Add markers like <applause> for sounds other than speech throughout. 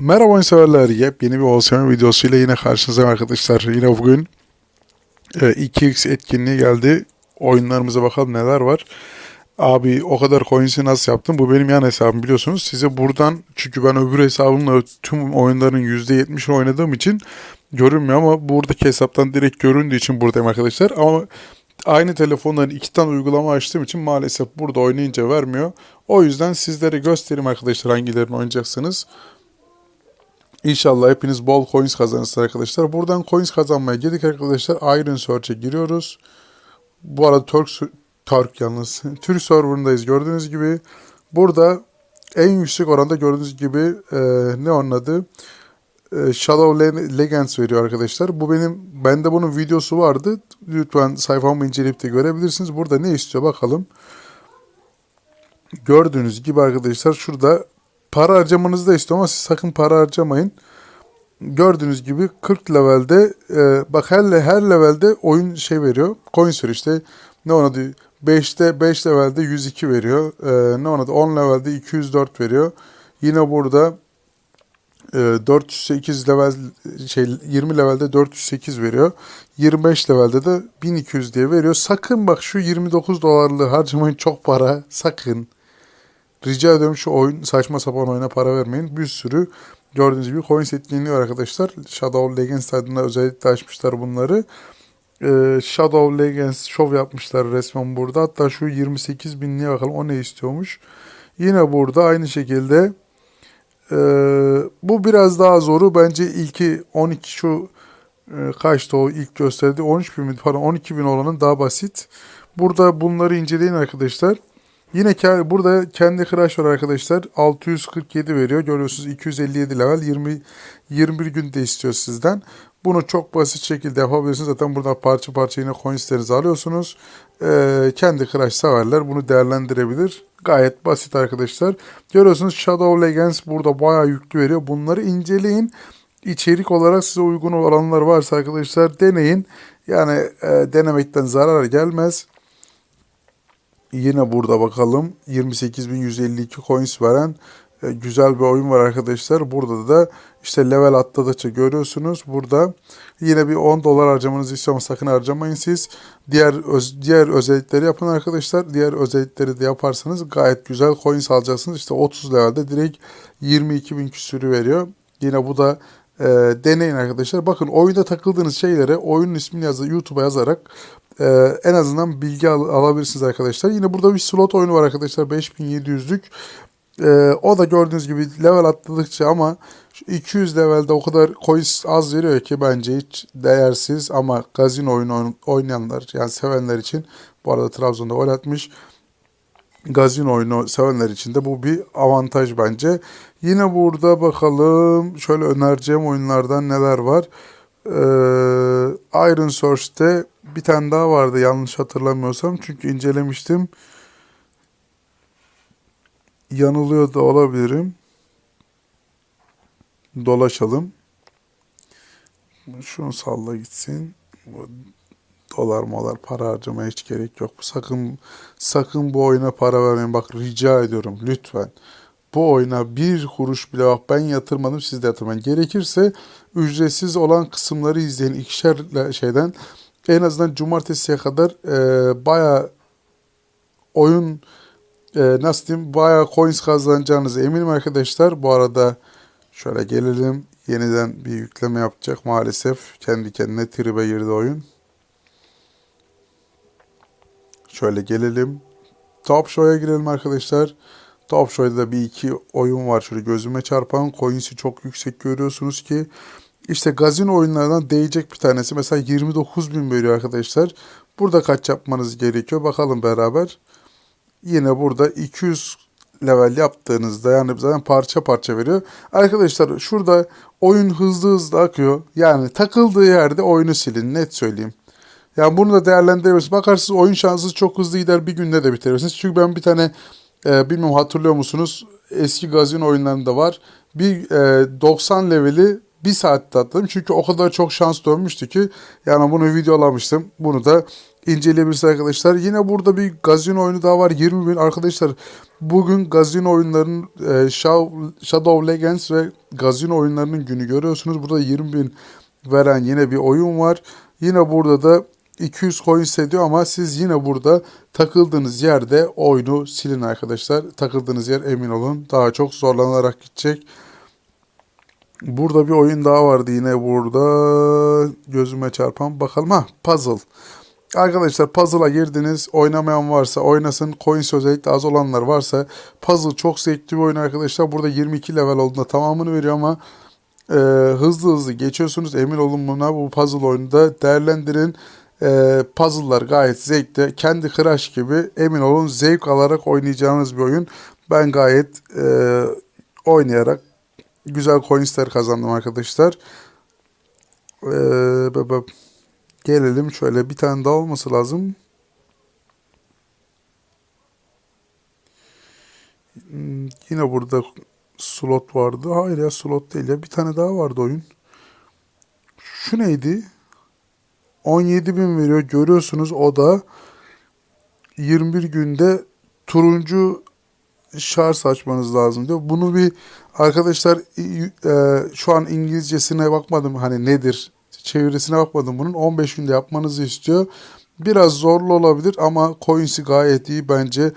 Merhaba oyun severler. Yepyeni bir OSM videosuyla yine karşınızdayım arkadaşlar. Yine bugün e, 2x etkinliği geldi. Oyunlarımıza bakalım neler var. Abi o kadar coins'i nasıl yaptım? Bu benim yan hesabım biliyorsunuz. Size buradan çünkü ben öbür hesabımla tüm oyunların %70'ini oynadığım için görünmüyor ama buradaki hesaptan direkt göründüğü için buradayım arkadaşlar. Ama aynı telefondan iki tane uygulama açtığım için maalesef burada oynayınca vermiyor. O yüzden sizlere göstereyim arkadaşlar hangilerini oynayacaksınız. İnşallah hepiniz bol coins kazanırsınız arkadaşlar. Buradan coins kazanmaya girdik arkadaşlar. Iron Search'e giriyoruz. Bu arada Turk, Turk yalnız. <laughs> Türk serverındayız gördüğünüz gibi. Burada en yüksek oranda gördüğünüz gibi e, ne onun adı? E, Shadow Le- Legends veriyor arkadaşlar. Bu benim, bende bunun videosu vardı. Lütfen sayfamı inceleyip de görebilirsiniz. Burada ne istiyor bakalım. Gördüğünüz gibi arkadaşlar şurada para harcamanızı da istiyor ama siz sakın para harcamayın. Gördüğünüz gibi 40 levelde e, bak her, her levelde oyun şey veriyor. Coins veriyor işte. Ne ona diyor? 5'te 5 levelde 102 veriyor. E, ne ona da 10 levelde 204 veriyor. Yine burada e, 408 level şey 20 levelde 408 veriyor. 25 levelde de 1200 diye veriyor. Sakın bak şu 29 dolarlığı harcamayın çok para. Sakın. Rica ediyorum şu oyun saçma sapan oyuna para vermeyin. Bir sürü gördüğünüz gibi coins etkinliği var arkadaşlar. Shadow Legends adına özellikle açmışlar bunları. Ee, Shadow Legends show yapmışlar resmen burada. Hatta şu 28 binliğe bakalım o ne istiyormuş. Yine burada aynı şekilde ee, bu biraz daha zoru. Bence ilki 12 şu e, kaçtı o ilk gösterdi 13 bin mi pardon 12 bin olanın daha basit. Burada bunları inceleyin arkadaşlar. Yine ke- burada kendi crash var arkadaşlar. 647 veriyor. Görüyorsunuz 257 level 20 21 günde istiyor sizden. Bunu çok basit şekilde yapabilirsiniz. Zaten burada parça parça yine coinslerinizi alıyorsunuz. Ee, kendi crash severler bunu değerlendirebilir. Gayet basit arkadaşlar. Görüyorsunuz Shadow Legends burada bayağı yüklü veriyor. Bunları inceleyin. İçerik olarak size uygun olanlar varsa arkadaşlar deneyin. Yani e, denemekten zarar gelmez. Yine burada bakalım 28.152 coins veren e, güzel bir oyun var arkadaşlar. Burada da işte level atladıkça görüyorsunuz. Burada yine bir 10 dolar harcamanızı istiyorum sakın harcamayın siz. Diğer öz, diğer özellikleri yapın arkadaşlar. Diğer özellikleri de yaparsanız gayet güzel coins alacaksınız. İşte 30 levelde direkt 22.000 küsürü veriyor. Yine bu da e, deneyin arkadaşlar. Bakın oyunda takıldığınız şeylere oyunun ismini yazı YouTube'a yazarak e, en azından bilgi al- alabilirsiniz arkadaşlar. Yine burada bir slot oyunu var arkadaşlar 5700'lük. E, o da gördüğünüz gibi level atladıkça ama şu 200 levelde o kadar coins az veriyor ki bence hiç değersiz ama gazino oyunu oyn- oynayanlar yani sevenler için bu arada Trabzon'da gol atmış gazino oyunu sevenler için de bu bir avantaj bence. Yine burada bakalım şöyle önereceğim oyunlardan neler var. Ee, Iron Source'te bir tane daha vardı yanlış hatırlamıyorsam. Çünkü incelemiştim. Yanılıyor da olabilirim. Dolaşalım. Şunu salla gitsin. Dolar molar para harcamaya hiç gerek yok. Sakın sakın bu oyuna para vermeyin. Bak rica ediyorum lütfen. Bu oyuna bir kuruş bile bak ben yatırmadım siz de yatırmayın. Gerekirse ücretsiz olan kısımları izleyin. ikişer şeyden en azından cumartesiye kadar e, baya oyun e, nasıl diyeyim baya coins kazanacağınızı eminim arkadaşlar. Bu arada şöyle gelelim. Yeniden bir yükleme yapacak maalesef. Kendi kendine tribe girdi oyun. Şöyle gelelim. Top Show'a girelim arkadaşlar. Top Show'da da bir iki oyun var. Şöyle gözüme çarpan coins'i çok yüksek görüyorsunuz ki. İşte gazino oyunlarından değecek bir tanesi. Mesela 29 bin veriyor arkadaşlar. Burada kaç yapmanız gerekiyor? Bakalım beraber. Yine burada 200 level yaptığınızda yani zaten parça parça veriyor. Arkadaşlar şurada oyun hızlı hızlı akıyor. Yani takıldığı yerde oyunu silin net söyleyeyim. Yani bunu da değerlendirebilirsiniz. Bakarsınız oyun şansı çok hızlı gider bir günde de bitirirsiniz. Çünkü ben bir tane e, bilmiyorum hatırlıyor musunuz? Eski gazino oyunlarında var. Bir e, 90 leveli bir saatte atladım. Çünkü o kadar çok şans dönmüştü ki yani bunu videolamıştım. Bunu da inceleyebilirsiniz arkadaşlar. Yine burada bir gazino oyunu daha var. 20 bin arkadaşlar. Bugün gazino oyunlarının e, Shadow Legends ve gazino oyunlarının günü görüyorsunuz. Burada 20 bin veren yine bir oyun var. Yine burada da 200 coin ediyor ama siz yine burada takıldığınız yerde oyunu silin arkadaşlar. Takıldığınız yer emin olun daha çok zorlanarak gidecek. Burada bir oyun daha vardı yine burada gözüme çarpan bakalım ha puzzle. Arkadaşlar puzzle'a girdiniz oynamayan varsa oynasın coins özellikle az olanlar varsa puzzle çok zevkli bir oyun arkadaşlar. Burada 22 level olduğunda tamamını veriyor ama e, hızlı hızlı geçiyorsunuz emin olun buna bu puzzle oyununda değerlendirin. E, puzzle'lar gayet zevkli kendi Crash gibi emin olun zevk alarak oynayacağınız bir oyun. Ben gayet e, oynayarak güzel coinsler kazandım arkadaşlar. Ee, gelelim şöyle bir tane daha olması lazım. Hmm, Yine burada slot vardı. Hayır ya slot değil ya. Bir tane daha vardı oyun. Şu neydi? 17 bin veriyor. Görüyorsunuz o da 21 günde turuncu şarj açmanız lazım diyor. Bunu bir arkadaşlar e, şu an İngilizcesine bakmadım hani nedir çevirisine bakmadım bunun 15 günde yapmanızı istiyor. Biraz zorlu olabilir ama coins'i gayet iyi bence.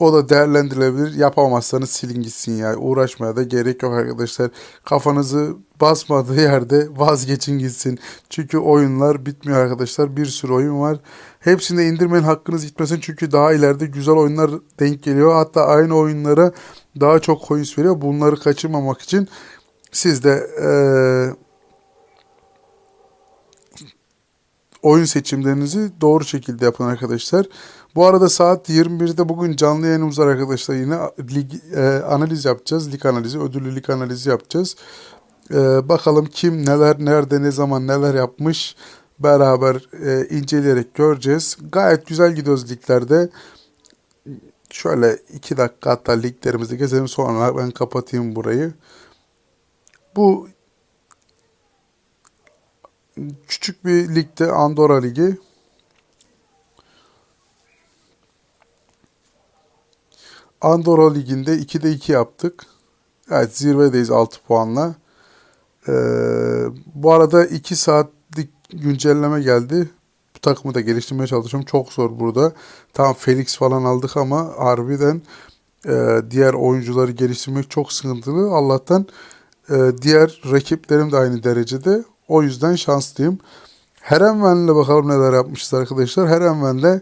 O da değerlendirilebilir. Yapamazsanız silin gitsin ya. Uğraşmaya da gerek yok arkadaşlar. Kafanızı basmadığı yerde vazgeçin gitsin. Çünkü oyunlar bitmiyor arkadaşlar. Bir sürü oyun var. Hepsinde indirmeyin hakkınız gitmesin. Çünkü daha ileride güzel oyunlar denk geliyor. Hatta aynı oyunlara daha çok coins veriyor. Bunları kaçırmamak için siz de eee oyun seçimlerinizi doğru şekilde yapın arkadaşlar. Bu arada saat 21'de bugün canlı yayınımız var arkadaşlar. Yine lig, e, analiz yapacağız. Lig analizi, ödüllü lig analizi yapacağız. E, bakalım kim neler, nerede, ne zaman neler yapmış beraber e, inceleyerek göreceğiz. Gayet güzel gidiyoruz liglerde. Şöyle 2 dakika hatta liglerimizi gezelim sonra ben kapatayım burayı. Bu küçük bir ligde Andorra Ligi. Andorra Ligi'nde 2'de 2 yaptık. Evet zirvedeyiz 6 puanla. Ee, bu arada 2 saatlik güncelleme geldi. Bu takımı da geliştirmeye çalışıyorum. Çok zor burada. Tam Felix falan aldık ama harbiden e, diğer oyuncuları geliştirmek çok sıkıntılı. Allah'tan e, diğer rakiplerim de aynı derecede. O yüzden şanslıyım. Herenven'le bakalım neler yapmışız arkadaşlar. Herenven'le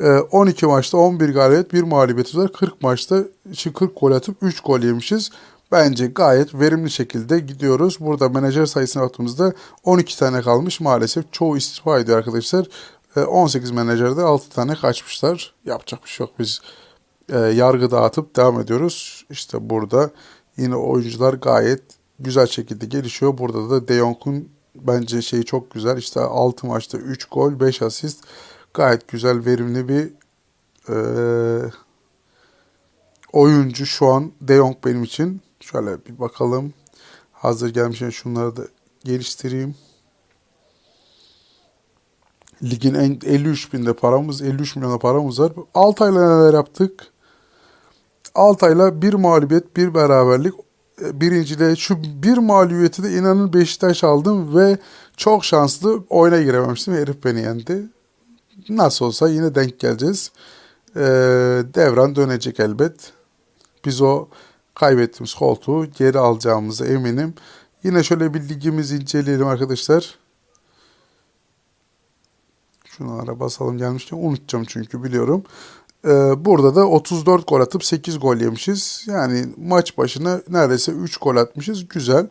e, 12 maçta 11 galibiyet, 1 mağlubiyet var. 40 maçta işte 40 gol atıp 3 gol yemişiz. Bence gayet verimli şekilde gidiyoruz. Burada menajer sayısına baktığımızda 12 tane kalmış. Maalesef çoğu istifa ediyor arkadaşlar. E, 18 menajerde 6 tane kaçmışlar. Yapacak bir şey yok. Biz e, yargı dağıtıp devam ediyoruz. İşte burada yine oyuncular gayet güzel şekilde gelişiyor. Burada da De Jong'un bence şeyi çok güzel. İşte 6 maçta 3 gol, 5 asist. Gayet güzel, verimli bir e, oyuncu şu an De Jong benim için. Şöyle bir bakalım. Hazır gelmişken şunları da geliştireyim. Ligin en 53 binde paramız, 53 milyona paramız var. Altay'la neler yaptık? Altay'la bir mağlubiyet, bir beraberlik. Birincide şu bir mağlubiyeti de inanın Beşiktaş aldım ve çok şanslı oyuna girememiştim. Herif beni yendi. Nasıl olsa yine denk geleceğiz. Ee, devran dönecek elbet. Biz o kaybettiğimiz koltuğu geri alacağımıza eminim. Yine şöyle bir ligimizi inceleyelim arkadaşlar. Şunlara basalım gelmişken unutacağım çünkü biliyorum. Ee, burada da 34 gol atıp 8 gol yemişiz. Yani maç başına neredeyse 3 gol atmışız. Güzel.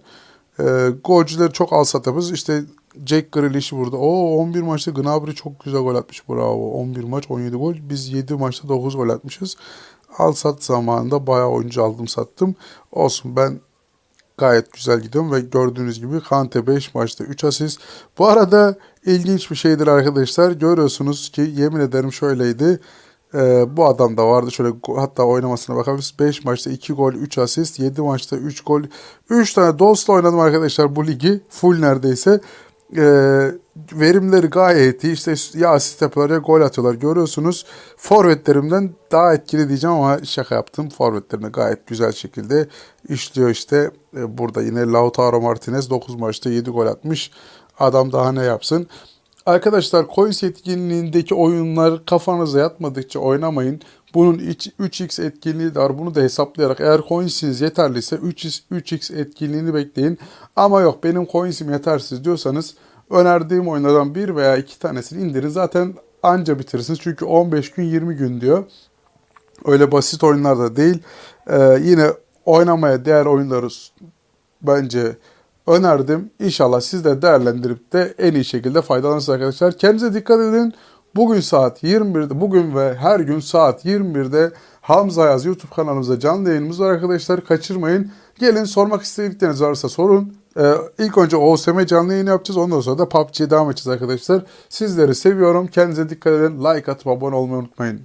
Ee, golcüleri çok al satımız. İşte Jack Grealish burada. O 11 maçta Gnabry çok güzel gol atmış. Bravo. 11 maç 17 gol. Biz 7 maçta 9 gol atmışız. Al sat zamanında bayağı oyuncu aldım sattım. Olsun ben gayet güzel gidiyorum ve gördüğünüz gibi Kante 5 maçta 3 asist. Bu arada ilginç bir şeydir arkadaşlar. Görüyorsunuz ki yemin ederim şöyleydi. Ee, bu adam da vardı. Şöyle hatta oynamasına bakabiliriz. 5 maçta 2 gol, 3 asist. 7 maçta 3 gol. 3 tane dostla oynadım arkadaşlar bu ligi. Full neredeyse. Ee, verimleri gayet iyi. İşte ya asist yapıyorlar ya gol atıyorlar. Görüyorsunuz forvetlerimden daha etkili diyeceğim ama şaka yaptım. Forvetlerini gayet güzel şekilde işliyor işte. E, Burada yine Lautaro Martinez 9 maçta 7 gol atmış. Adam daha ne yapsın? Arkadaşlar coins etkinliğindeki oyunlar kafanıza yatmadıkça oynamayın. Bunun iç- 3x etkinliği var. Bunu da hesaplayarak eğer coinsiniz yeterliyse 3x, 3x etkinliğini bekleyin. Ama yok benim coinsim yetersiz diyorsanız önerdiğim oyunlardan bir veya iki tanesini indirin. Zaten anca bitirirsiniz. Çünkü 15 gün 20 gün diyor. Öyle basit oyunlar da değil. Ee, yine oynamaya değer oyunları bence önerdim. İnşallah siz de değerlendirip de en iyi şekilde faydalanırsınız arkadaşlar. Kendinize dikkat edin. Bugün saat 21'de, bugün ve her gün saat 21'de Hamza Yaz YouTube kanalımızda canlı yayınımız var arkadaşlar. Kaçırmayın. Gelin sormak istedikleriniz varsa sorun. Ee, ilk önce OSM canlı yayını yapacağız. Ondan sonra da PUBG'ye devam edeceğiz arkadaşlar. Sizleri seviyorum. Kendinize dikkat edin. Like atıp abone olmayı unutmayın.